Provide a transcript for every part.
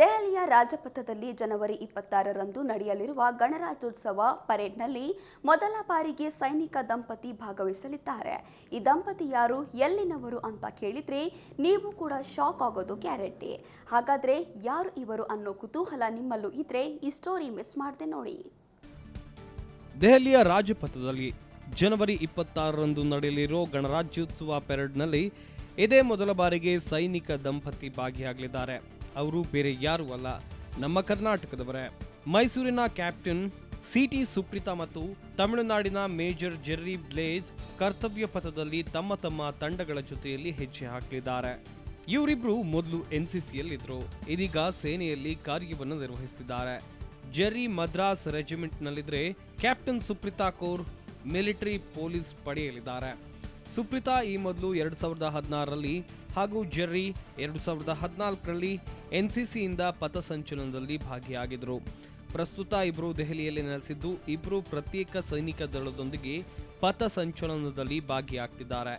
ದೆಹಲಿಯ ರಾಜಪಥದಲ್ಲಿ ಜನವರಿ ಇಪ್ಪತ್ತಾರರಂದು ನಡೆಯಲಿರುವ ಗಣರಾಜ್ಯೋತ್ಸವ ಪರೇಡ್ನಲ್ಲಿ ಮೊದಲ ಬಾರಿಗೆ ಸೈನಿಕ ದಂಪತಿ ಭಾಗವಹಿಸಲಿದ್ದಾರೆ. ಈ ದಂಪತಿ ಯಾರು ಎಲ್ಲಿನವರು ಅಂತ ಕೇಳಿದ್ರೆ ನೀವು ಕೂಡ ಶಾಕ್ ಆಗೋದು ಗ್ಯಾರಂಟಿ. ಹಾಗಾದ್ರೆ ಯಾರು ಇವರು ಅನ್ನೋ ಕುತೂಹಲ ನಿಮ್ಮಲ್ಲೂ ಇದ್ರೆ ಈ ಸ್ಟೋರಿ ಮಿಸ್ ಮಾಡದೆ ನೋಡಿ. ದೆಹಲಿಯ ರಾಜಪಥದಲ್ಲಿ ಜನವರಿ ಇಪ್ಪತ್ತಾರರಂದು ನಡೆಯಲಿರೋ ಗಣರಾಜ್ಯೋತ್ಸವ ಪೆರೇಡ್ನಲ್ಲಿ ಇದೇ ಮೊದಲ ಬಾರಿಗೆ ಸೈನಿಕ ದಂಪತಿ ಭಾಗಿಯಾಗಲಿದ್ದಾರೆ. ಅವರು ಬೇರೆ ಯಾರೂ ಅಲ್ಲ. ನಮ್ಮ ಕರ್ನಾಟಕದವರೇ. ಮೈಸೂರಿನ ಕ್ಯಾಪ್ಟನ್ ಸಿಟಿ ಸುಪ್ರೀತಾ ಮತ್ತು ತಮಿಳುನಾಡಿನ ಮೇಜರ್ ಜೆರ್ರಿ ಬ್ಲೇಜ್ ಕರ್ತವ್ಯ ಪಥದಲ್ಲಿ ತಮ್ಮ ತಮ್ಮ ತಂಡಗಳ ಜೊತೆಯಲ್ಲಿ ಹೆಜ್ಜೆ ಹಾಕಲಿದ್ದಾರೆ. ಇವರಿಬ್ರು ಮೊದಲು ಎನ್ಸಿಸಿಯಲ್ಲಿದ್ದರು ಇದೀಗ ಸೇನೆಯಲ್ಲಿ ಕಾರ್ಯವನ್ನು ನಿರ್ವಹಿಸುತ್ತಿದ್ದಾರೆ Jerry Madras ರೆಜಿಮೆಂಟ್ನಲ್ಲಿದ್ದರೆ captain Supreetha Kaur military police ಪಡೆಯಲಿದ್ದಾರೆ ಸುಪ್ರೀತಾ ಈ ಮೊದಲು ಎರಡು ಸಾವಿರದ ಹದಿನಾರರಲ್ಲಿ ಹಾಗೂ ಜೆರ್ರಿ ಎರಡು ಸಾವಿರದ ಹದಿನಾಲ್ಕರಲ್ಲಿ ಎನ್ಸಿಸಿಯಿಂದ ಪಥಸಂಚಲನದಲ್ಲಿ ಭಾಗಿಯಾಗಿದ್ದರು. ಪ್ರಸ್ತುತ ಇಬ್ಬರು ದೆಹಲಿಯಲ್ಲಿ ನೆಲೆಸಿದ್ದು ಇಬ್ಬರು ಪ್ರತ್ಯೇಕ ಸೈನಿಕ ದಳದೊಂದಿಗೆ ಪಥಸಂಚಲನದಲ್ಲಿ ಭಾಗಿಯಾಗ್ತಿದ್ದಾರೆ.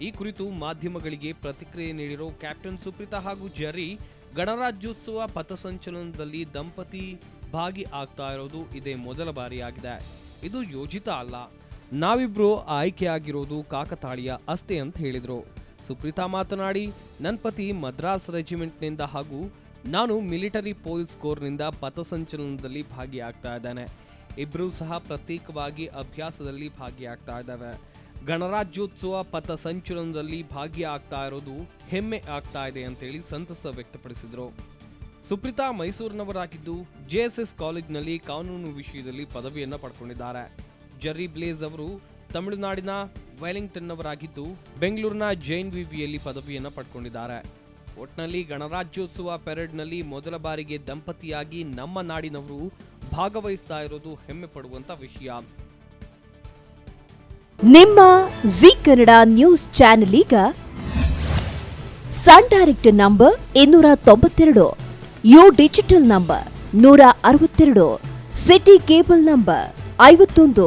ಈ ಕುರಿತು ಮಾಧ್ಯಮಗಳಿಗೆ ಪ್ರತಿಕ್ರಿಯೆ ನೀಡಿರೋ ಕ್ಯಾಪ್ಟನ್ ಸುಪ್ರೀತಾ ಹಾಗೂ ಜೆರ್ರಿ ಗಣರಾಜ್ಯೋತ್ಸವ ಪಥಸಂಚಲನದಲ್ಲಿ ದಂಪತಿ ಭಾಗಿ ಆಗ್ತಾ ಇರೋದು ಇದೇ ಮೊದಲ ಬಾರಿಯಾಗಿದೆ. ಇದು ಯೋಜಿತ ಅಲ್ಲ. ನಾವಿಬ್ರು ಆಯ್ಕೆಯಾಗಿರೋದು ಕಾಕತಾಳೀಯ ಅಷ್ಟೇ ಅಂತ ಹೇಳಿದ್ರು. ಸುಪ್ರೀತಾ ಮಾತನಾಡಿ ನನ್ನ ಪತಿ ಮದ್ರಾಸ್ ರೆಜಿಮೆಂಟ್ನಿಂದ ಹಾಗೂ ನಾನು ಮಿಲಿಟರಿ ಪೊಲೀಸ್ ಕೋರ್ನಿಂದ ಪಥಸಂಚಲನದಲ್ಲಿ ಭಾಗಿಯಾಗ್ತಾ ಇದ್ದಾನೆ. ಇಬ್ಬರೂ ಸಹ ಪ್ರತ್ಯೇಕವಾಗಿ ಅಭ್ಯಾಸದಲ್ಲಿ ಭಾಗಿಯಾಗ್ತಾ ಇದ್ದಾವೆ. ಗಣರಾಜ್ಯೋತ್ಸವ ಪಥ ಸಂಚಲನದಲ್ಲಿ ಭಾಗಿಯಾಗ್ತಾ ಇರೋದು ಹೆಮ್ಮೆ ಆಗ್ತಾ ಇದೆ ಅಂತೇಳಿ ಸಂತಸ ವ್ಯಕ್ತಪಡಿಸಿದರು. ಸುಪ್ರೀತಾ ಮೈಸೂರಿನವರಾಗಿದ್ದು ಜೆಎಸ್ಎಸ್ ಕಾಲೇಜ್ನಲ್ಲಿ ಕಾನೂನು ವಿಷಯದಲ್ಲಿ ಪದವಿಯನ್ನು ಪಡ್ಕೊಂಡಿದ್ದಾರೆ. ಜೆರ್ರಿ ಬ್ಲೇಸ್ ಅವರು ತಮಿಳುನಾಡಿನ ವೆಲಿಂಗ್ಟನ್ನವರಾಗಿದ್ದು ಬೆಂಗಳೂರಿನ ಜೈನ್ ವಿವಿಯಲ್ಲಿ ಪದವಿಯನ್ನು ಪಡ್ಕೊಂಡಿದ್ದಾರೆ. ಒಟ್ನಲ್ಲಿ ಗಣರಾಜ್ಯೋತ್ಸವ ಪೆರೇಡ್ನಲ್ಲಿ ಮೊದಲ ಬಾರಿಗೆ ದಂಪತಿಯಾಗಿ ನಮ್ಮ ನಾಡಿನವರು ಭಾಗವಹಿಸ್ತಾ ಇರೋದು ಹೆಮ್ಮೆ ಪಡುವಂತ ವಿಷಯ. ನಿಮ್ಮ ಜಿ ಕನ್ನಡ ನ್ಯೂಸ್ ಚಾನೆಲ್ ಈಗ ಸನ್ ಡೈರೆಕ್ಟ್ ನಂಬರ್ ಇನ್ನೂರ ತೊಂಬತ್ತೆರಡು, ಯು ಡಿಜಿಟಲ್ ನಂಬರ್ ನೂರ ಅರವತ್ತೆರಡು, ಸಿಟಿ ಕೇಬಲ್ ನಂಬರ್ ಐವತ್ತೊಂದು